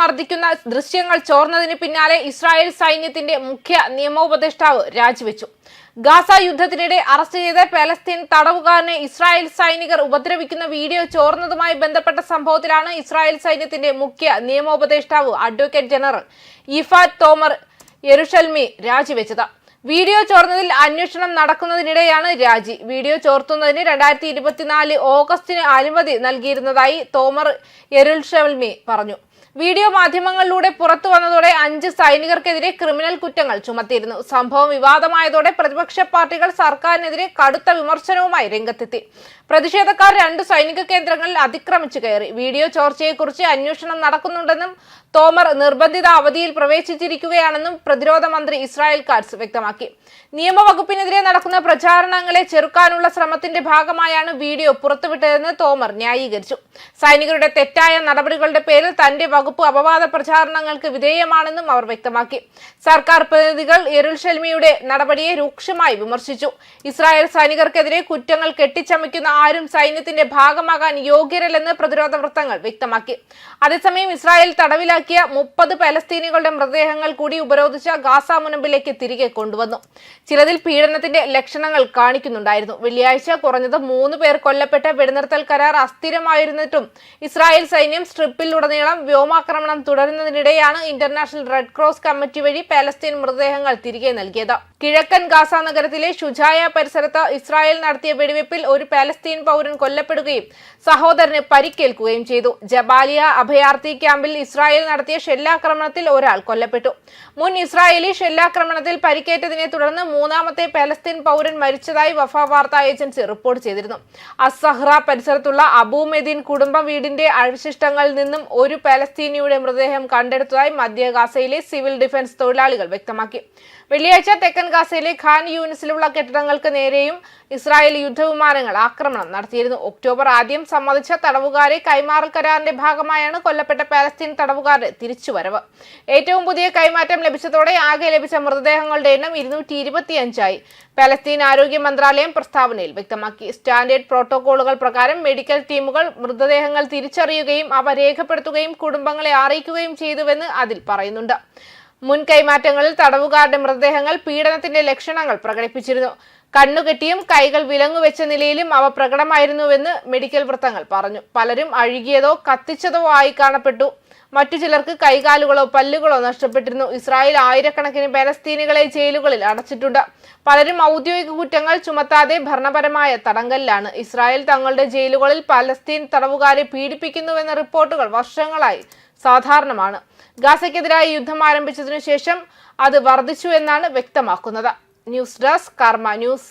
മർദ്ദിക്കുന്ന ദൃശ്യങ്ങൾ ചോർന്നതിന് പിന്നാലെ ഇസ്രായേൽ സൈന്യത്തിന്റെ മുഖ്യ നിയമോപദേഷ്ടാവ് രാജിവെച്ചു. ഗാസ യുദ്ധത്തിനിടെ അറസ്റ്റ് ചെയ്ത പലസ്തീൻ തടവുകാരനെ ഇസ്രായേൽ സൈനികർ ഉപദ്രവിക്കുന്ന വീഡിയോ ചോർന്നതുമായി ബന്ധപ്പെട്ട സംഭവത്തിലാണ് ഇസ്രായേൽ സൈന്യത്തിന്റെ മുഖ്യ നിയമോപദേഷ്ടാവ് advocate general Ifat Tomer Yerushalmi രാജിവെച്ചത്. Video ചോർന്നതിൽ അന്വേഷണം നടക്കുന്നതിനിടെയാണ് രാജി. വീഡിയോ ചോർത്തുന്നതിന് രണ്ടായിരത്തി ഇരുപത്തിനാല് ഓഗസ്റ്റിന് അനുമതി നൽകിയിരുന്നതായി തോമർ യെരുഷൽമി പറഞ്ഞു. വീഡിയോ മാധ്യമങ്ങളിലൂടെ പുറത്തു വന്നതോടെ അഞ്ച് സൈനികർക്കെതിരെ ക്രിമിനൽ കുറ്റങ്ങൾ ചുമത്തിയിരുന്നു. സംഭവം വിവാദമായതോടെ പ്രതിപക്ഷ പാർട്ടികൾ സർക്കാരിനെതിരെ കടുത്ത വിമർശനവുമായി രംഗത്തെത്തി. പ്രതിഷേധക്കാർ രണ്ട് സൈനിക കേന്ദ്രങ്ങളിൽ അതിക്രമിച്ചു കയറി. വീഡിയോ ചോർച്ചയെക്കുറിച്ച് അന്വേഷണം നടക്കുന്നുണ്ടെന്നും തോമർ നിർബന്ധിത അവധിയിൽ പ്രവേശിച്ചിരിക്കുകയാണെന്നും പ്രതിരോധ മന്ത്രി ഇസ്രായേൽ കാർസ് വ്യക്തമാക്കി. നിയമവകുപ്പിനെതിരെ നടക്കുന്ന പ്രചാരണങ്ങളെ ചെറുക്കാനുള്ള ശ്രമത്തിന്റെ ഭാഗമായാണ് വീഡിയോ പുറത്തുവിട്ടതെന്ന് തോമർ ന്യായീകരിച്ചു. സൈനികരുടെ തെറ്റായ നടപടികളുടെ പേരിൽ തന്റെ വകുപ്പ് അപവാദ പ്രചാരണങ്ങൾക്ക് വിധേയമാണെന്നും അവർ വ്യക്തമാക്കി. സർക്കാർ പ്രതിനിധികൾ യെരുഷൽമിയുടെ നടപടിയെ രൂക്ഷമായി വിമർശിച്ചു. ഇസ്രായേൽ സൈനികർക്കെതിരെ കുറ്റങ്ങൾ കെട്ടിച്ചമയ്ക്കുന്ന ആരും സൈന്യത്തിന്റെ ഭാഗമാകാൻ യോഗ്യരല്ലെന്ന് പ്രതിരോധ വൃത്തങ്ങൾ വ്യക്തമാക്കി. അതേസമയം ഇസ്രായേൽ തടവിലാക്കിയ മുപ്പത് പലസ്തീനികളുടെ മൃതദേഹങ്ങൾ കൂടി ഉപരോധിച്ച ഗാസ മുനമ്പിലേക്ക് തിരികെ കൊണ്ടുവന്നു. ചിലതിൽ പീഡനത്തിന്റെ ലക്ഷണങ്ങൾ കാണിക്കുന്നുണ്ടായിരുന്നു. വെള്ളിയാഴ്ച കുറഞ്ഞത് മൂന്ന് പേർ കൊല്ലപ്പെട്ട വെടിനിർത്തൽ കരാർ അസ്ഥിരമായിരുന്നിട്ടും ഇസ്രായേൽ സൈന്യം സ്ട്രിപ്പിലുടനീളം വ്യോമാക്രമണം തുടരുന്നതിനിടെയാണ് ഇന്റർനാഷണൽ റെഡ് ക്രോസ് കമ്മിറ്റി വഴി പാലസ്തീൻ മൃതദേഹങ്ങൾ തിരികെ നൽകിയത്. കിഴക്കൻ ഗാസ നഗരത്തിലെ ഷുജായ പരിസരത്ത് ഇസ്രായേൽ നടത്തിയ വെടിവെപ്പിൽ ഒരു പാലസ്തീൻ പൗരൻ കൊല്ലപ്പെടുകയും സഹോദരന് പരിക്കേൽക്കുകയും ചെയ്തു. ജബാലിയ അഭയാർത്ഥി ക്യാമ്പിൽ ഇസ്രായേൽ നടത്തിയ ഷെല്ലാക്രമണത്തിൽ ഒരാൾ കൊല്ലപ്പെട്ടു. മുൻ ഇസ്രായേലി ഷെല്ലാക്രമണത്തിൽ പരിക്കേറ്റതിനെ തുടർന്ന് മൂന്നാമത്തെ പാലസ്തീൻ പൗരൻ മരിച്ചതായി വഫ വാർത്താ ഏജൻസി റിപ്പോർട്ട് ചെയ്തിരുന്നു. അസഹ്റ പരിസരത്തുള്ള അബൂമെദീൻ കുടുംബ വീടിന്റെ അവശിഷ്ടങ്ങളിൽ നിന്നും ഒരു പാലസ്തീനിയുടെ മൃതദേഹം കണ്ടെടുത്തതായി മധ്യ ഗാസയിലെ സിവിൽ ഡിഫൻസ് തൊഴിലാളികൾ വ്യക്തമാക്കി. വെള്ളിയാഴ്ച തെക്കൻ ഗാസയിലെ ഖാൻ യൂണിസിലുള്ള കെട്ടിടങ്ങൾക്ക് നേരെയും ഇസ്രായേൽ യുദ്ധവിമാനങ്ങൾ ആക്രമണം നടത്തിയിരുന്നു. ഒക്ടോബർ ആദ്യം സമ്മതിച്ച തടവുകാരെ കൈമാറൽ കരാറിന്റെ ഭാഗമായാണ് കൊല്ലപ്പെട്ട പാലസ്തീൻ തടവുകാരുടെ തിരിച്ചുവരവ്. ഏറ്റവും പുതിയ കൈമാറ്റം ലഭിച്ചതോടെ ആകെ ലഭിച്ച മൃതദേഹങ്ങളുടെ എണ്ണം ഇരുന്നൂറ്റി ഇരുപത്തിയഞ്ചായി പാലസ്തീൻ ആരോഗ്യ മന്ത്രാലയം പ്രസ്താവനയിൽ വ്യക്തമാക്കി. സ്റ്റാൻഡേർഡ് പ്രോട്ടോകോളുകൾ പ്രകാരം മെഡിക്കൽ ടീമുകൾ മൃതദേഹങ്ങൾ തിരിച്ചറിയുകയും അവ രേഖപ്പെടുത്തുകയും കുടുംബങ്ങളെ അറിയിക്കുകയും ചെയ്തുവെന്ന് അതിൽ പറയുന്നുണ്ട്. മുൻ കൈമാറ്റങ്ങളിൽ തടവുകാരുടെ മൃതദേഹങ്ങൾ പീഡനത്തിന്റെ ലക്ഷണങ്ങൾ പ്രകടിപ്പിച്ചിരുന്നു. കണ്ണുകെട്ടിയും കൈകൾ വിലങ്ങുവെച്ച നിലയിലും അവ പ്രകടമായിരുന്നുവെന്ന് മെഡിക്കൽ വൃത്തങ്ങൾ പറഞ്ഞു. പലരും അഴുകിയതോ കത്തിച്ചതോ ആയി കാണപ്പെട്ടു. മറ്റു ചിലർക്ക് കൈകാലുകളോ പല്ലുകളോ നഷ്ടപ്പെട്ടിരുന്നു. ഇസ്രായേൽ ആയിരക്കണക്കിന് പലസ്തീനുകളെ ജയിലുകളിൽ അടച്ചിട്ടുണ്ട്. പലരും ഔദ്യോഗിക കുറ്റങ്ങൾ ചുമത്താതെ ഭരണപരമായ തടങ്കലിലാണ്. ഇസ്രായേൽ തങ്ങളുടെ ജയിലുകളിൽ പലസ്തീൻ തടവുകാരെ പീഡിപ്പിക്കുന്നുവെന്ന റിപ്പോർട്ടുകൾ വർഷങ്ങളായി സാധാരണമാണ്. ഗാസയ്ക്കെതിരായി യുദ്ധം ആരംഭിച്ചതിനു ശേഷം അത് വർദ്ധിച്ചു എന്നാണ് വ്യക്തമാക്കുന്നത്. News desk Karma news.